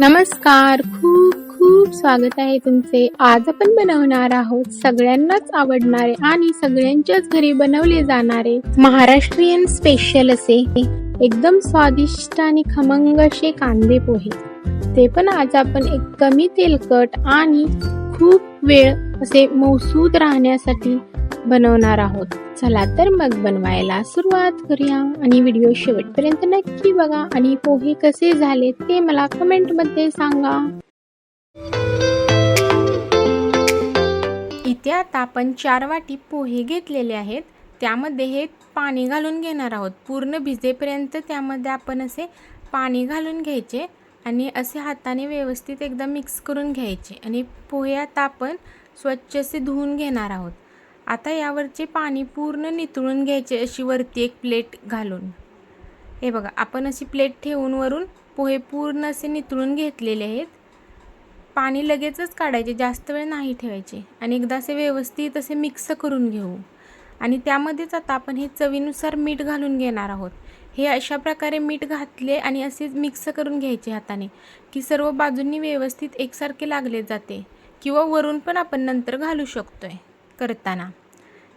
नमस्कार खूप खूप स्वागत आहे तुमचे. आज आपण बनवणार आहोत सगळ्यांनाच आवडणारे आणि सगळ्यांच्याच घरी बनवले जाणारे महाराष्ट्रीयन स्पेशल असे एकदम स्वादिष्ट आणि खमंग असे कांदे पोहे. ते पण आज आपण एक कमी तेलकट आणि खूप वेळ असे मौसूद राहण्यासाठी बनवणार आहोत. चला तर मग बनवायला सुरुवात करूया. आणि व्हिडिओ शेवटपर्यंत नक्की बघा. आणि पोहे कसे झाले ते मला कमेंटमध्ये सांगा. इथे आता आपण चार वाटी पोहे घेतलेले आहेत. त्यामध्ये हे पाणी घालून घेणार आहोत. पूर्ण भिजेपर्यंत त्यामध्ये आपण असे पाणी घालून घ्यायचे आणि असे हाताने व्यवस्थित एकदम मिक्स करून घ्यायचे. आणि पोहे आता आपण स्वच्छ असे धुवून घेणार आहोत. आता यावरचे पाणी पूर्ण नितळून घ्यायचे अशी वरती एक प्लेट घालून. हे बघा आपण अशी प्लेट ठेवून वरून पोहे पूर्ण असे नितळून घेतलेले आहेत. पाणी लगेचच काढायचे जास्त वेळ नाही ठेवायचे. आणि एकदा असे व्यवस्थित असे मिक्स करून घेऊ. आणि त्यामध्येच आता आपण हे चवीनुसार मीठ घालून घेणार आहोत. हे अशा प्रकारे मीठ घातले आणि असे मिक्स करून घ्यायचे हाताने की सर्व बाजूंनी व्यवस्थित एकसारखे लागले जाते. किंवा वरून पण आपण नंतर घालू शकतो आहे करताना.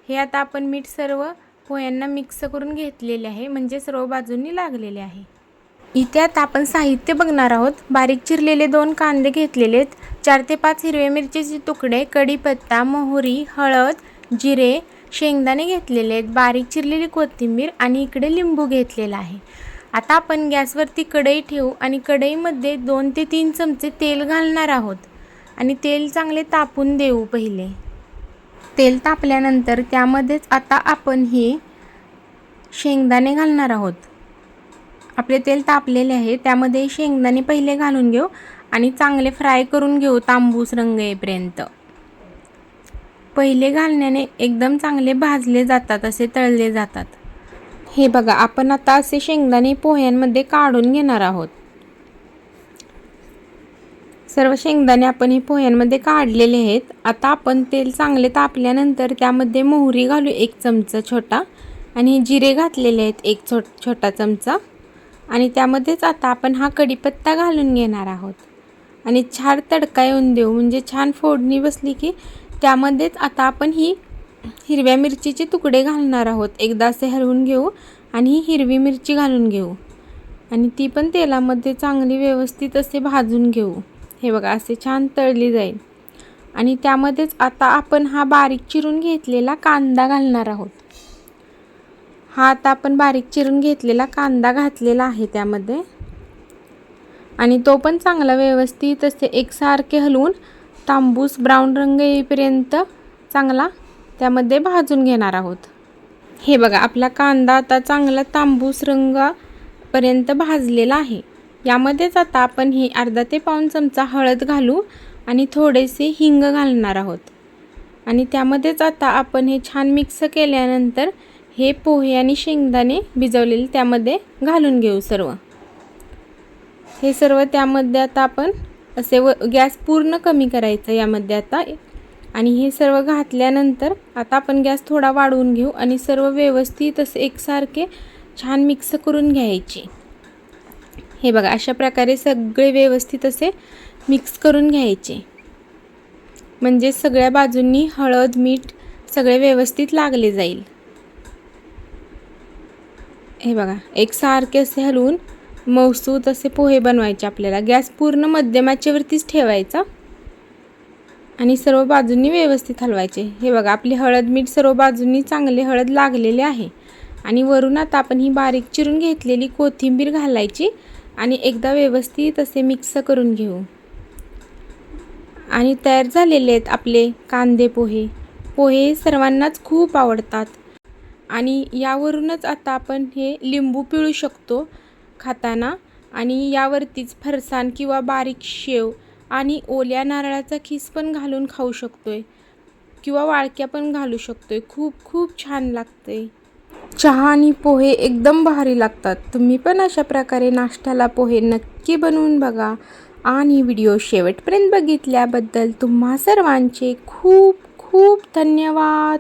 हे आता आपण मीठ सर्व पोह्यांना मिक्स करून घेतलेले आहे. म्हणजे सर्व बाजूंनी लागलेले आहे. इथे आता आपण साहित्य बघणार आहोत. बारीक चिरलेले दोन कांदे घेतलेले आहेत. चार ते पाच हिरवे मिरचीचे तुकडे कढीपत्ता मोहरी हळद जिरे शेंगदाणे घेतलेले आहेत. बारीक चिरलेली कोथिंबीर आणि इकडे लिंबू घेतलेला आहे. आता आपण गॅसवरती कढई ठेवू आणि कढईमध्ये दोन ते तीन चमचे तेल घालणार आहोत. आणि तेल चांगले तापून देऊ पहिले. तेल तापल्यानंतर त्यामध्येच आता आपण हे शेंगदाणे घालणार आहोत. आपले तेल तापलेले आहे त्यामध्ये शेंगदाणे पहिले घालून घेऊ आणि चांगले फ्राय करून घेऊ तांबूस रंग येईपर्यंत. पहिले घालण्याने एकदम चांगले भाजले जातात असे तळले जातात. हे बघा आपण आता असे शेंगदाणे पोह्यांमध्ये काढून घेणार आहोत. सर्व शेंगदाणे आपण हे पोह्यांमध्ये काढलेले आहेत. आता आपण तेल चांगले तापल्यानंतर त्यामध्ये मोहरी घालू एक चमचा छोटा. आणि जिरे घातलेले आहेत एक छो छोटा चमचा. आणि त्यामध्येच आता आपण हा कढीपत्ता घालून घेणार आहोत. आणि छान तडका येऊन देऊ म्हणजे छान फोडणी बसली की त्यामध्येच आता आपण ही हिरव्या मिरचीचे तुकडे घालणार आहोत. एकदा असे हलवून घेऊ आणि ही हिरवी मिरची घालून घेऊ. आणि ती पण तेलामध्ये चांगली व्यवस्थित असे भाजून घेऊ. हे बघा असे छान तळली जाईल. आणि त्यामध्येच आता आपण हा बारीक चिरून घेतलेला कांदा घालणार आहोत. हा आता आपण बारीक चिरून घेतलेला कांदा घातलेला आहे त्यामध्ये. आणि तो पण चांगला व्यवस्थित असे एकसारखे हलवून तांबूस ब्राऊन रंग येईपर्यंत चांगला त्यामध्ये भाजून घेणार आहोत. हे बघा आपला कांदा आता चांगला तांबूस रंगापर्यंत भाजलेला आहे. यामध्येच आता आपण ही अर्धा ते पाऊन चमचा हळद घालू आणि थोडेसे हिंग घालणार आहोत. आणि त्यामध्येच आता आपण हे छान मिक्स केल्यानंतर हे पोहे आणि शेंगदाणे भिजवलेले त्यामध्ये घालून घेऊ सर्व. हे सर्व त्यामध्ये आता आपण असे व गॅस पूर्ण कमी करायचा यामध्ये आता. आणि हे सर्व घातल्यानंतर आता आपण गॅस थोडा वाढवून घेऊ आणि सर्व व्यवस्थित असे एकसारखे छान मिक्स करून घ्यायचे. हे बघा अशा प्रकारे सगळे व्यवस्थित असे मिक्स करून घ्यायचे. म्हणजे सगळ्या बाजूंनी हळद मीठ सगळे व्यवस्थित लागले जाईल. हे बघा एक सारखे असे हलवून मौसूत असे पोहे बनवायचे आपल्याला. गॅस पूर्ण मध्यमाच्यावरतीच ठेवायचा आणि सर्व बाजूंनी व्यवस्थित हलवायचे. हे बघा आपली हळद मीठ सर्व बाजूंनी चांगले हळद लागलेले आहे. आणि वरून आता आपण ही बारीक चिरून घेतलेली कोथिंबीर घालायची. आणि एकदा व्यवस्थित असे मिक्स करून घेऊ. आणि तयार झालेले आहेत आपले कांदे पोहे. पोहे सर्वांनाच खूप आवडतात. आणि यावरूनच आता आपण हे लिंबू पिळू शकतो खाताना. आणि यावरतीच फरसाण किंवा बारीक शेव आणि ओल्या नारळाचा खीस पण घालून खाऊ शकतो आहे किंवा वाळक्या पण घालू शकतो आहे खूप खूप छान लागते चहा आणि पोहे एकदम भारी लागतात. तुम्ही पण अशा प्रकारे नाश्त्याला पोहे नक्की बनवून बघा. आणि व्हिडिओ शेवटपर्यंत बघितल्याबद्दल तुम्हा सर्वांचे खूप खूप धन्यवाद.